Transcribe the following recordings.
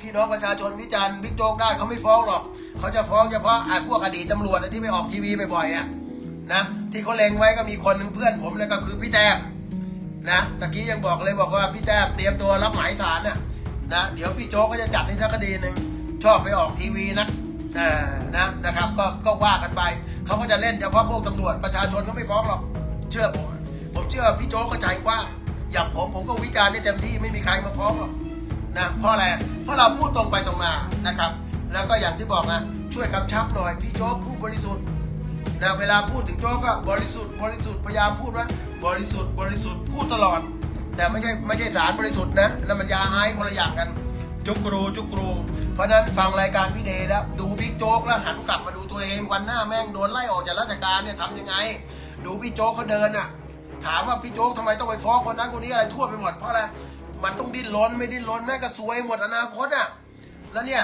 พี่น้องประชาชนวิจารณ์บิ๊กโจ๊กได้เขาไม่ฟ้องหรอกเขาจะฟ้องเฉพาะไอ้พวกอดีตตำรวจที่ไปออกทีวีบ่อยๆอะนะที่เขาเล็งไว้ก็มีคนหนึ่งเพื่อนผมเลยก็คือพี่แต้มนะตะกี้ยังบอกเลยบอกว่าพี่แต้มเตรียมตัวรับหมายสารน่ะนะเดี๋ยวพี่โจ๊กก็จะจัดให้สักคดีหนึ่งชอบไปออกทีวีนะอ่านะนะครับก็ก็ว่ากันไปเขาก็จะเล่นเฉพาะพวกตำรวจประชาชนเขาไม่ฟ้องหรอกเชื่อผมผมเชื่อพี่โจ๊กก็ใจกว้างอย่างผมผมก็วิจารณ์ได้เต็มที่ไม่มีใครมาฟ้องหรอก นะเพราะอะไรเพราะเราพูดตรงไปตรงมานะครับ แล้วก็อย่างที่บอกนะช่วยกำชับหน่อยพี่โจ๊กผู้บริสุทธิ์นะเวลาพูดถึงโจ๊กก็บริสุทธิ์บริสุทธิ์พยายามพูดว่าบริสุทธิ์บริสุทธิ์พูดตลอด แต่ไม่ใช่ไม่ใช่สารบริสุทธิ์นะนั่นมันยาไอซ์คนละอย่างกันจุกรูจุกรูเพราะนั้นฟังรายการพี่เดย์แล้วดูบิ๊กโจ๊กแล้วหันกลับมาดูตัวเองวันหน้าแม่งโดนไล่ออกจากราชการเนี่ยทำยังไง ดูพี่โจ๊กเขาเดินอะถามว่าพี่โจ๊กทำไมต้องไปฟ้องคนนั้นคนนี้อะไรทั่วไปหมดเพราะอะไร ดิ้นรนไม่ดิ้นรนแม่ก็ซวยหมดอนาคตอะแล้วเนี่ย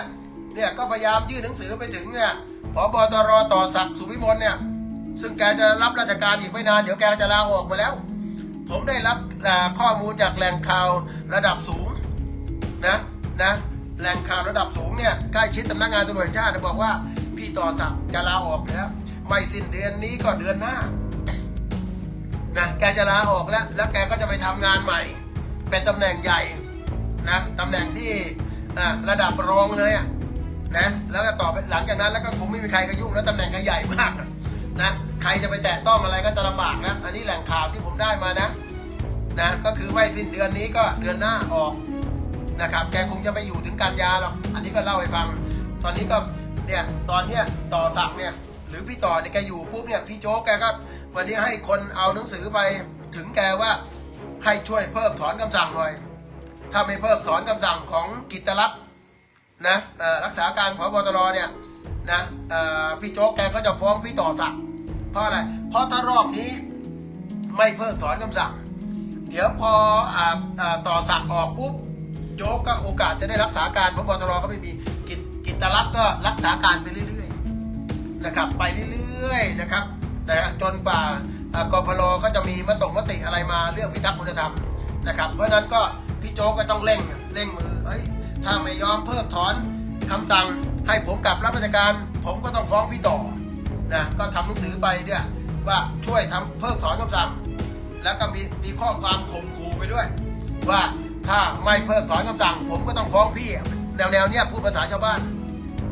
เนี่ยก็พยายามยื่นหนังสือไปถึงเนี่ยพบตรต่อศักดิ์สุวิมลเนี่ย ซึ่งแกจะรับราชการอีกไม่นานเดี๋ยวแกจะลาออกมาแล้ว ผมได้รับข้อมูลจากแหล่งข่าวระดับสูงนะนะแหล่งข่าวระดับสูงเนี่ยใกล้ชิดสำนักงานตำรวจชาติบอกว่า พี่ต่อศักดิ์จะลาออกแล้วไม่สิ้นเดือนนี้ก็เดือนหน้านะแกจะลาออกแล้ว แล้วแกก็จะไปทำงานใหม่ เป็นตำแหน่งใหญ่ นะตำแหน่งที่ระดับรองเลยอะนะแล้วก็ต่อไปหลังจากนั้นแล้วก็คงไม่มีใครก็ยุ่งแล้วตำแหน่งก็ใหญ่มากนะใครจะไปแตะต้องอะไรก็จะลำบากนะอันนี้แหล่งข่าวที่ผมได้มานะนะก็คือไม่สิ้นเดือนนี้ก็เดือนหน้าออกนะครับแกคงจะไปอยู่ถึงกันยาหรอกอันนี้ก็เล่าให้ฟัง ตอนนี้ก็เนี่ยตอนเนี้ยต่อสักเนี่ยหรือพี่ต่อเนี่ยแกอยู่ปุ๊บเนี่ยพี่โจ๊กแกก็วันนี้ให้คนเอาหนังสือไปถึงแกว่าให้ช่วยเพิกถอนคำสั่งหน่อย ถ้าไม่เพิกถอนคำสั่งของกิตรัตน์นะรักษาการพบตรเนี่ยนะพี่โจ๊กแกก็จะฟ้องพี่ต่อสักเพราะอะไร เพราะถ้ารอบนี้ไม่เพิกถอนคำสั่ง เดี๋ยวพอออต่อสักออกปุ๊บโจ๊กก็โอกาสจะได้รักษาการพบตรก็ไม่มีกิจกิตรัตน์ก็รักษาการไปเรื่อยๆนะครับ ไปเรื่อยๆนะครับนะจนกว่าอ่ากพลก็จะมีมติมติอะไรมาเรื่องพิทักษ์คุณธรรมนะครับ เพราะนั้นก็ พี่โจ๊กก็ต้องเร่งเร่งมือเฮ้ยถ้าไม่ยอมเพิกถอนคำสั่งให้ผมกลับรับราชการ ผมก็ต้องฟ้องพี่ต่อนะก็ทำหนังสือไปเนี่ยว่าช่วยทำเพิกถอนคำสั่ง แล้วก็มีมีข้อความข่มขู่ไปด้วย ว่าถ้าไม่เพิกถอนคำสั่ง ผมก็ต้องฟ้องพี่แนวแนวเนี้ยพูดภาษาชาวบ้าน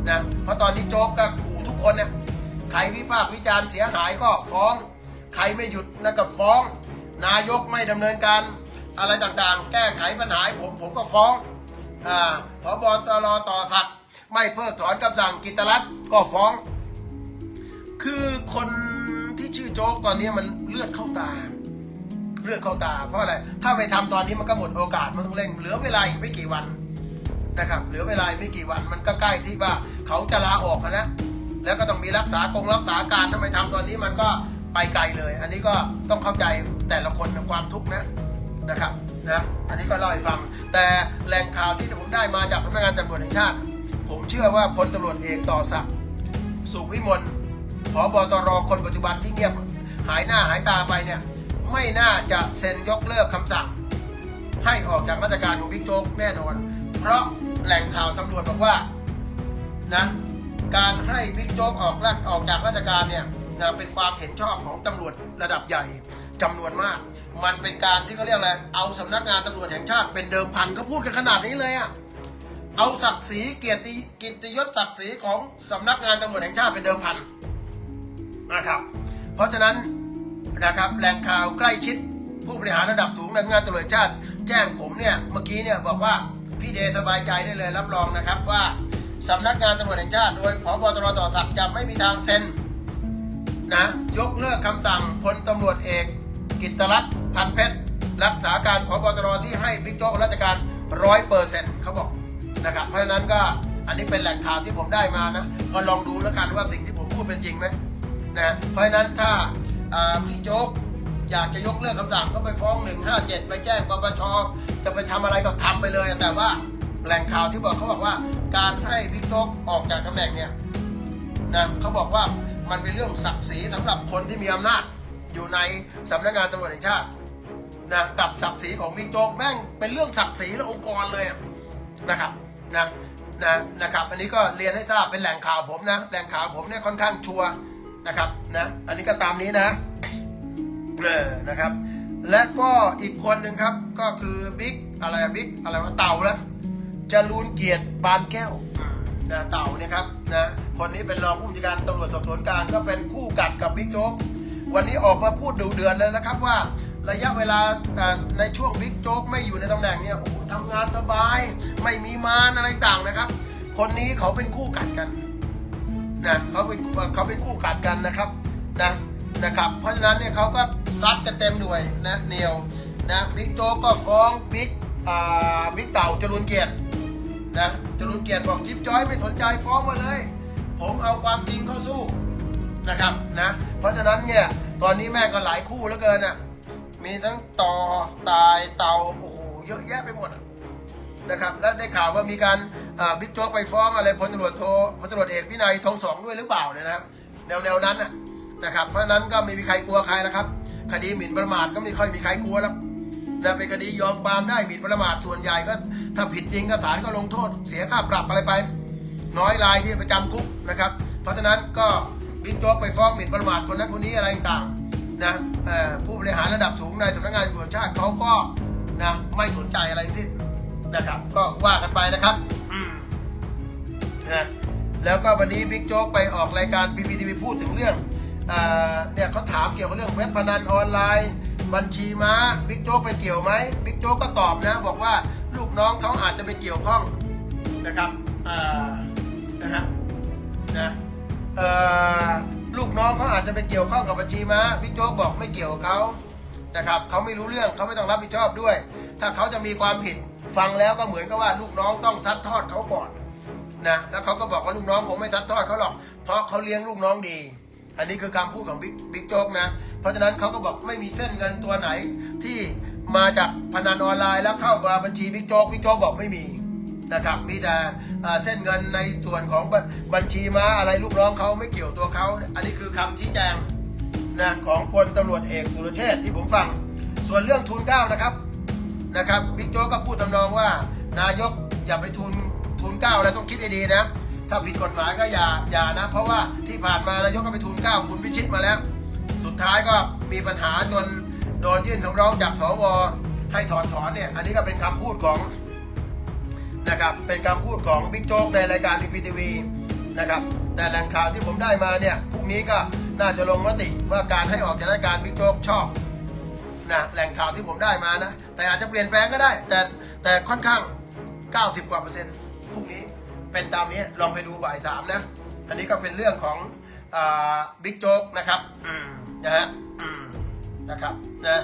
นะเพราะตอนนี้โจ๊กก็ขู่ทุกคนเนี่ยใครวิพากษ์วิจารณ์เสียหายก็ฟ้อง ใครไม่หยุดนะก็ฟ้อง นายกไม่ดำเนินการ อะไรต่างๆ แก้ไขปัญหาผมผมก็ฟ้องอ่าพบตรต่อสักดิ์ไม่เพิกถอนคำสั่งกิตรัตก็ฟ้อง คือคนที่ชื่อโจ๊กตอนนี้มันเลือดเข้าตา เลือดเข้าตา เพราะอะไร ถ้าไปทำตอนนี้มันก็หมดโอกาสมันต้องเร่งเหลือเวลาอีกไม่กี่วันนะครับ เหลือเวลาไม่กี่วันมันก็ใกล้ที่ว่าเขาจะลาออกนแล้วแล้วก็ต้องมีรักษากงรักษาการถ้าไม่ทำตอนนี้มันก็ไปไกลเลย อันนี้ก็ต้องเข้าใจแต่ละคนความทุกข์นะ นะครับนะอันนี้ก็เล่าให้ฟัง แต่แหล่งข่าวที่ผมได้มาจากสำนักงานตำรวจแห่งชาติ ผมเชื่อว่าพลตำรวจเอกต่อศักดิ์สุขวิมลผบตรคนปัจจุบันที่เงียบหายหน้าหายตาไปเนี่ยไม่น่าจะเซ็นยกเลิกคำสั่ง ให้ออกจากราชการของบิ๊กโจ๊กแน่นอน เพราะแหล่งข่าวตำรวจบอกว่านะการให้บิ๊กโจ๊กออกราออกจากราชการเนี่ย นะเป็นความเห็นชอบของตำรวจระดับใหญ่จำนวนมาก มันเป็นการที่เขาเรียกอะไรเอาสำนักงานตำรวจแห่งชาติเป็นเดิมพันเขาพูดกันขนาดนี้เลยอะเอาศักดิ์ศรีเกียรติกียรติยศศักดิ์ศรีของสำนักงานตำรวจแห่งชาติเป็นเดิมพันนะครับ เพราะฉะนั้นนะครับแหล่งข่าวใกล้ชิดผู้บริหารระดับสูงในงานตำรวจชาติ แจ้งผมเนี่ยเมื่อกี้เนี่ยบอกว่าพี่เดสบายใจได้เลยรับรองนะครับว่าสำนักงานตำรวจแห่งชาติโดยพบตรต่อศักดิ์จะไม่มีทางเซ็น นะ ยกเลิกคำสั่งพลตำรวจเอก กิตรัตน์พันเพชรรักษาการพบตรที่ให้บิ๊กโจ๊กราชการร้อยเปอร์เซ็นต์เขาบอกนะครับ เพราะฉะนั้นก็อันนี้เป็นแหล่งข่าวที่ผมได้มานะก็ลองดูแล้วกันว่าสิ่งที่ผมพูดเป็นจริงไหมนะเพราะฉะนั้นถ้าอ่าพี่โจ๊กอยากจะยกเลิกคำสั่งก็ไปฟ้อง 157 ไปแจ้งปปชจะไปทำอะไรก็ทำไปเลย แต่ว่าแหล่งข่าวที่บอกเขาบอกว่า การให้พี่โจ๊กออกจากตำแหน่งเนี่ยนะเขาบอกว่า มันเป็นเรื่องศักดิ์ศรีสำหรับคนที่มีอำนาจอยู่ในสำนักงานตำรวจแห่งชาตินะกับศักดิ์ศรีของบิ๊กโจ๊กแม่งเป็นเรื่องศักดิ์ศรีและองค์กรเลยนะครับนะนะนะครับ อันนี้ก็เรียนให้ทราบเป็นแหล่งข่าวผมนะแหล่งข่าวผมเนี่ยค่อนข้างชัวร์นะครับนะอันนี้ก็ตามนี้นะเออนะครับ และก็อีกคนหนึ่งครับก็คือบิ๊กอะไรบิ๊กอะไรวะเต่าละจรูนเกียรติปานแก้ว เต่าเนี่ยครับนะคนนี้เป็นรองผู้บัญชาการตำรวจสอบสวนกลางก็เป็นคู่กัดกับบิ๊กโจ๊กวันนี้ออกมาพูดดูเดือนเลยนะครับว่าระยะเวลาในช่วงบิ๊กโจ๊กไม่อยู่ในตำแหน่งเนี่ยโอ้โหทำงานสบาย ไม่มีมารอะไรต่างนะครับ คนนี้เขาเป็นคู่กัดกันนะเขาเป็นเขาเป็นคู่กัดกันนะครับนะนะครับเพราะฉะนั้นเนี่ยเขาก็ซัดกันเต็มด้วยนะเนียวนะบิ๊กโจ๊กก็ฟ้องบิ๊กอ่าบิ๊กเต่าจรุนเกียรติ นะจรุนเกียรติบอกจิ๊บจ้อยไม่สนใจฟ้องมาเลย ผมเอาความจริงเข้าสู้นะครับนะเพราะฉะนั้นเนี่ยตอนนี้แม่ก็หลายคู่เหลือเกินอะมีทั้งต่อตายเตาโอ้โหเยอะแยะไปหมดนะครับแล้วได้ข่าวว่ามีการบิ๊กโจ๊กไปฟ้องอะไรพลตำรวจโทพลตำรวจเอกวินัยทองสองด้วยหรือเปล่าเนี่ยนะครับแนวแนวนั้นนะครับเพราะฉะนั้นก็ไม่มีใครกลัวใครแล้วครับ คดีหมิ่นประมาทก็ไม่ค่อยมีใครกลัวแล้ว นะเป็นคดียอมความได้หมิ่นประมาทส่วนใหญ่ก็ ถ้าผิดจริงก็ศาลก็ลงโทษ เสียค่าปรับอะไรไป น้อยรายที่ไปจำคุกนะครับ เพราะฉะนั้นก็บิ๊กโจ๊กไปฟ้องหมิ่นประมาทคนนั้นคนนี้อะไรต่างนะผู้บริหารระดับสูงในสำนักงานตำรวจชาติเขาก็นะไม่สนใจอะไรสิ้นนะครับ ก็ว่ากันไปนะครับนะแล้วก็วันนี้บิ๊กโจ๊กไปออกรายการพีพีทีวีพูดถึงเรื่อง เอ่อเนี่ยเขาถามเกี่ยวกับเรื่องเว็บพนันออนไลน์ บัญชีม้าบิ๊กโจ๊กไปเกี่ยวไหมบิ๊กโจ๊กก็ตอบนะบอกว่าลูกน้องเขาอาจจะไปเกี่ยวข้องนะครับนะฮะนะลูกน้องเขาอาจจะไปเกี่ยวข้องกับบัญชีม้าพี่โจ๊กบอกไม่เกี่ยวเขานะครับเขาไม่รู้เรื่องเขาไม่ต้องรับผิดชอบด้วย ถ้าเขาจะมีความผิดฟังแล้วก็เหมือนกับว่าลูกน้องต้องซัดทอดเขาก่อนนะแล้วเขาก็บอกว่าลูกน้องคงไม่ซัดทอดเขาหรอกเพราะเขาเลี้ยงลูกน้องดี อันนี้คือคำพูดของบิ๊กบิ๊กโจ๊กนะ เพราะฉะนั้นเขาก็บอกไม่มีเส้นเงินตัวไหนที่มาจากพนันออนไลน์แล้วเข้ามาบัญชีบิ๊กโจ๊กบิ๊กโจ๊กบอกไม่มีนะครับมีแต่เส้นเงินในส่วนของบบัญชีมาอะไรลูกน้องเขาไม่เกี่ยวตัวเขาอันนี้คือคำชี้แจงนะของพลตำรวจเอกสุรเชษฐ์ที่ผมฟัง ส่วนเรื่องทุนเก้านะครับนะครับบิ๊กโจ๊กก็พูดทำนองว่านายกอย่าไปทุนทุนเก้าแล้วต้องคิดให้ดีนะ ถ้าผิดกฎหมายก็อย่าอย่านะ เพราะว่าที่ผ่านมานายกก็ไปทุนเก้าคุณพิชิตมาแล้ว สุดท้ายก็มีปัญหาจนโดนยื่นคำร้องจากสวให้ถอนถอนเนี่ย อันนี้ก็เป็นคำพูดของนะครับ เป็นคำพูดของบิ๊กโจ๊กในรายการพีพีทีวีนะครับ แต่แหล่งข่าวที่ผมได้มาเนี่ยพรุ่งนี้ก็น่าจะลงมติว่าการให้ออกจากราชการบิ๊กโจ๊กชอบนะแหล่งข่าวที่ผมได้มานะ แต่อาจจะเปลี่ยนแปลงก็ได้ แต่แต่ค่อนข้าง 90 กว่าเปอร์เซ็นต์พรุ่งนี้ เป็นตามนี้ลองไปดูบ่ายสามนะ อันนี้ก็เป็นเรื่องของบิ๊กโจ๊กนะครับนะฮะนะครับนะ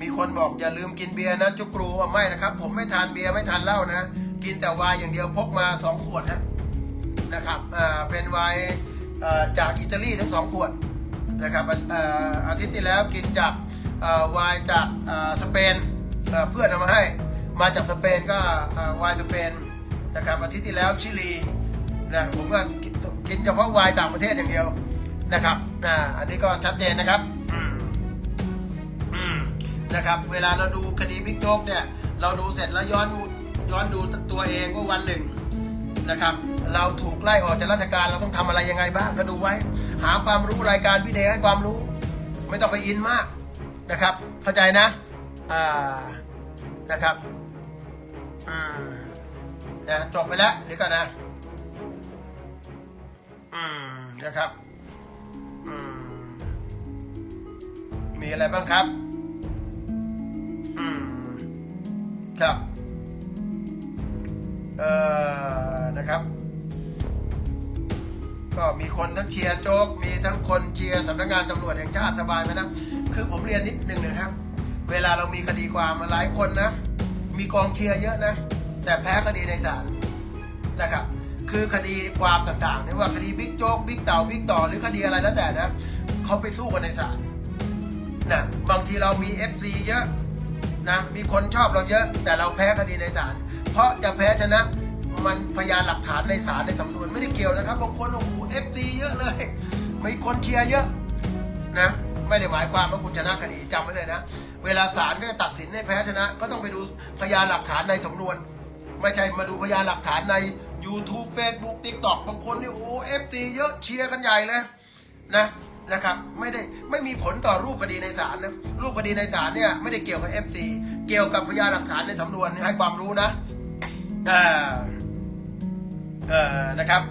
มีคนบอกอย่าลืมกินเบียร์นะจุกรูว่าไม่นะครับ ผมไม่ทานเบียร์ไม่ทานเหล้านะ กินแต่วน์อย่างเดียวพกมาสองขวดนะนะครับเป็นไวน์จากอิตาลีทั้งสองขวดนะครับอาอาทิตย์ที่แล้วกินจากอ่าไวน์จากสเปนเพื่อนเอามาให้ มาจากสเปนก็อ่าไวน์สเปนนะครับอาทิตย์ที่แล้วชิลีนะผมก็กินกินเฉพาะไวน์ต่างประเทศอย่างเดียวนะครับอ่าอันนี้ก็ชัดเจนนะครับอืมนะครับ เวลาเราดูคดีบิ๊กโจ๊กเนี่ย เราดูเสร็จแล้วย้อนย้อนดูตัวเองว่าวันหนึ่งนะครับ เราถูกไล่ออกจากราชการเราต้องทำอะไรยังไงบ้างก็ดูไว้ หาความรู้รายการวิดีโอให้ความรู้ ไม่ต้องไปอินมากนะครับ เข้าใจนะอ่านะครับ อืมนะจบไปแล้วเดี๋ยวก่อนนะอืมนะครับอืมมีอะไรบ้างครับอืมครับเอ่อนะครับ ก็มีคนทั้งเชียร์โจ๊กมีทั้งคนเชียร์สำนักงานตำรวจแห่งชาติสบายไหมนะคือผมเรียนนิดหนึ่งนะครับ เวลาเรามีคดีความมาหลายคนนะ มีกองเชียร์เยอะนะ แต่แพ้คดีในศาลนะครับ คือคดีความต่างๆไม่ว่าคดีบิ๊กโจ๊กบิ๊กเต่าบิ๊กต่อหรือคดีอะไรแล้วแต่นะเขาไปสู้กันในศาลนะบางทีเรามี FC เยอะนะมีคนชอบเราเยอะแต่เราแพ้คดีในศาลเพราะจะแพ้ชนะมันพยานหลักฐานในศาลในสำนวนไม่ได้เกี่ยวนะครับบางคนโอ้โห FC เยอะเลยมีคนเชียร์เยอะนะ ไม่ได้หมายความว่าคุณชนะคดีจำไว้เลยนะ เวลาศาลก็จะตัดสินให้แพ้ชนะ ก็ต้องไปดูพยานหลักฐานในสำนวน ไม่ใช่มาดูพยานหลักฐานใน YouTube Facebook TikTok บางคนนี่โอ้เอฟซีเยอะเชียร์กันใหญ่เลยนะนะครับไม่ได้ไม่มีผลต่อรูปคดีในศาลนะรูปคดีในศาลเนี่ยไม่ได้เกี่ยวกับ FC เกี่ยวกับพยานหลักฐานในสำนวนให้ความรู้นะเอ่อเออนะครับ